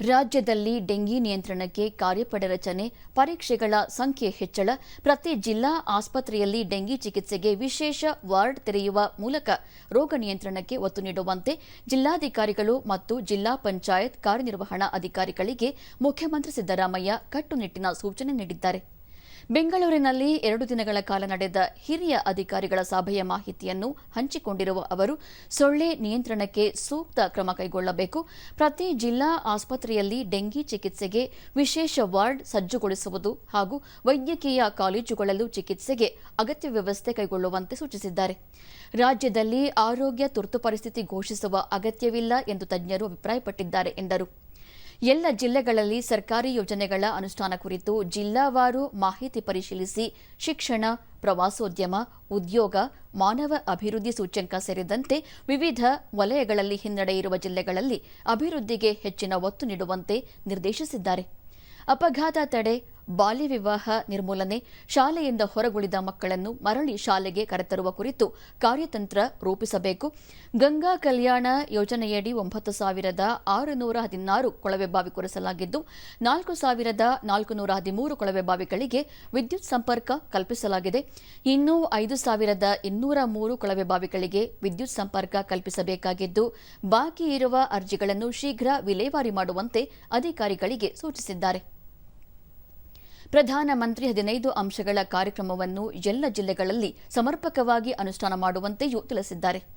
ರಾಜ್ಯದಲ್ಲಿ ಡೆಂಗಿ ನಿಯಂತ್ರಣಕ್ಕೆ ಕಾರ್ಯಪಡೆ ರಚನೆ, ಪರೀಕ್ಷೆಗಳ ಸಂಖ್ಯೆ ಹೆಚ್ಚಳ, ಪ್ರತಿ ಜಿಲ್ಲಾ ಆಸ್ಪತ್ರೆಯಲ್ಲಿ ಡೆಂಗಿ ಚಿಕಿತ್ಸೆಗೆ ವಿಶೇಷ ವಾರ್ಡ್ ತೆರೆಯುವ ಮೂಲಕ ರೋಗ ನಿಯಂತ್ರಣಕ್ಕೆ ಒತ್ತು ನೀಡುವಂತೆ ಜಿಲ್ಲಾಧಿಕಾರಿಗಳು ಮತ್ತು ಜಿಲ್ಲಾ ಪಂಚಾಯತ್ ಕಾರ್ಯನಿರ್ವಹಣಾ ಅಧಿಕಾರಿಗಳಿಗೆ ಮುಖ್ಯಮಂತ್ರಿ ಸಿದ್ದರಾಮಯ್ಯ ಕಟ್ಟುನಿಟ್ಟಿನ ಸೂಚನೆ ನೀಡಿದ್ದಾರೆ. ಬೆಂಗಳೂರಿನಲ್ಲಿ ಎರಡು ದಿನಗಳ ಕಾಲ ನಡೆದ ಹಿರಿಯ ಅಧಿಕಾರಿಗಳ ಸಭೆಯ ಮಾಹಿತಿಯನ್ನು ಹಂಚಿಕೊಂಡಿರುವ ಅವರು, ಸೊಳ್ಳೆ ನಿಯಂತ್ರಣಕ್ಕೆ ಸೂಕ್ತ ಕ್ರಮ ಕೈಗೊಳ್ಳಬೇಕು. ಪ್ರತಿ ಜಿಲ್ಲಾ ಆಸ್ಪತ್ರೆಯಲ್ಲಿ ಡೆಂಗಿ ಚಿಕಿತ್ಸೆಗೆ ವಿಶೇಷ ವಾರ್ಡ್ ಸಜ್ಜುಗೊಳಿಸುವುದು ಹಾಗೂ ವೈದ್ಯಕೀಯ ಕಾಲೇಜುಗಳಲ್ಲೂ ಚಿಕಿತ್ಸೆಗೆ ಅಗತ್ಯ ವ್ಯವಸ್ಥೆ ಕೈಗೊಳ್ಳುವಂತೆ ಸೂಚಿಸಿದ್ದಾರೆ. ರಾಜ್ಯದಲ್ಲಿ ಆರೋಗ್ಯ ತುರ್ತು ಪರಿಸ್ಥಿತಿ ಘೋಷಿಸುವ ಅಗತ್ಯವಿಲ್ಲ ಎಂದು ತಜ್ಞರು ಅಭಿಪ್ರಾಯಪಟ್ಟಿದ್ದಾರೆ ಎಂದರು. ಎಲ್ಲ ಜಿಲ್ಲೆಗಳಲ್ಲಿ ಸರ್ಕಾರಿ ಯೋಜನೆಗಳ ಅನುಷ್ಠಾನ ಕುರಿತು ಜಿಲ್ಲಾವಾರು ಮಾಹಿತಿ ಪರಿಶೀಲಿಸಿ ಶಿಕ್ಷಣ, ಪ್ರವಾಸೋದ್ಯಮ, ಉದ್ಯೋಗ, ಮಾನವ ಅಭಿವೃದ್ಧಿ ಸೂಚ್ಯಂಕ ಸೇರಿದಂತೆ ವಿವಿಧ ವಲಯಗಳಲ್ಲಿ ಹಿನ್ನಡೆ ಇರುವ ಜಿಲ್ಲೆಗಳಲ್ಲಿ ಅಭಿವೃದ್ಧಿಗೆ ಹೆಚ್ಚಿನ ಒತ್ತು ನೀಡುವಂತೆ ನಿರ್ದೇಶಿಸಿದ್ದಾರೆ. ಅಪಘಾತ ತಡೆ ಬಾಲ್ಯ ವಿವಾಹ ನಿರ್ಮೂಲನೆ ಶಾಲೆಯಿಂದ ಹೊರಗುಳಿದ ಮಕ್ಕಳನ್ನು ಮರಳಿ ಶಾಲೆಗೆ ಕರೆತರುವ ಕುರಿತು ಕಾರ್ಯತಂತ್ರ ರೂಪಿಸಬೇಕು. ಗಂಗಾ ಕಲ್ಯಾಣ ಯೋಜನೆಯಡಿ ಒಂಬತ್ತು ಸಾವಿರದ ಆರುನೂರ ಹದಿನಾರು ಕೊಳವೆಬಾವಿ ಕೊರೆಸಲಾಗಿದ್ದು, ನಾಲ್ಕು ಸಾವಿರದ ನಾಲ್ಕುನೂರ ಹದಿಮೂರು ಕೊಳವೆಬಾವಿಗಳಿಗೆ ವಿದ್ಯುತ್ ಸಂಪರ್ಕ ಕಲ್ಪಿಸಲಾಗಿದೆ. ಇನ್ನೂ ಐದು ಸಾವಿರದ ಇನ್ನೂರ ಮೂರು ಕೊಳವೆಬಾವಿಗಳಿಗೆ ವಿದ್ಯುತ್ ಸಂಪರ್ಕ ಕಲ್ಪಿಸಬೇಕಾಗಿದ್ದು, ಬಾಕಿ ಇರುವ ಅರ್ಜಿಗಳನ್ನು ಶೀಘ್ರ ವಿಲೇವಾರಿ ಮಾಡುವಂತೆ ಅಧಿಕಾರಿಗಳಿಗೆ ಸೂಚಿಸಿದ್ದಾರೆ. ಪ್ರಧಾನಮಂತ್ರಿ ಹದಿನೈದು ಅಂಶಗಳ ಕಾರ್ಯಕ್ರಮವನ್ನು ಎಲ್ಲ ಜಿಲ್ಲೆಗಳಲ್ಲಿ ಸಮರ್ಪಕವಾಗಿ ಅನುಷ್ಠಾನ ಮಾಡುವಂತೆಯೂ ತಿಳಿಸಿದ್ದಾರೆ.